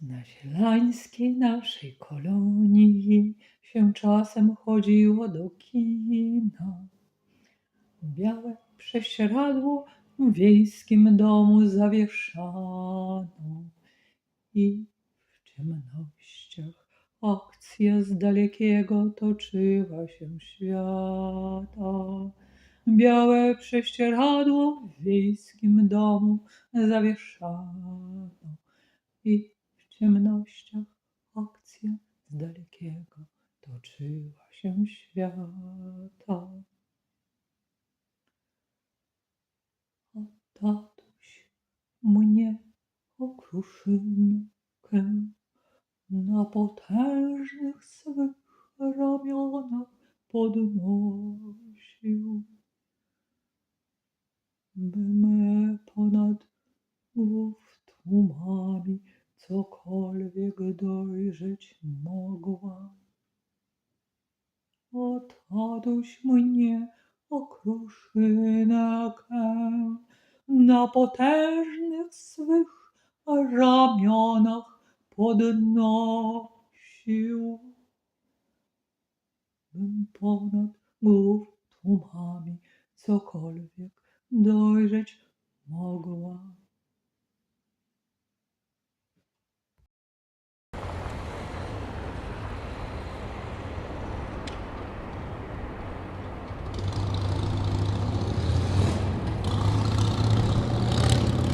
Z nasielańskiej naszej kolonii się czasem chodziło do kina. Białe prześcieradło w wiejskim domu zawieszano i w ciemnościach akcja z dalekiego toczyła się świata. Białe prześcieradło w wiejskim domu zawieszano i ciemnościach akcja z dalekiego toczyła się świata. A tatuś mnie okruszynkę na potężnych swych ramionach podnosił. By me ponad głów tłumami cokolwiek dojrzeć mogła. A tatuś mnie okruszynkę na potężnych swych ramionach podnosił. Bym ponad głów tłumami cokolwiek dojrzeć mogła.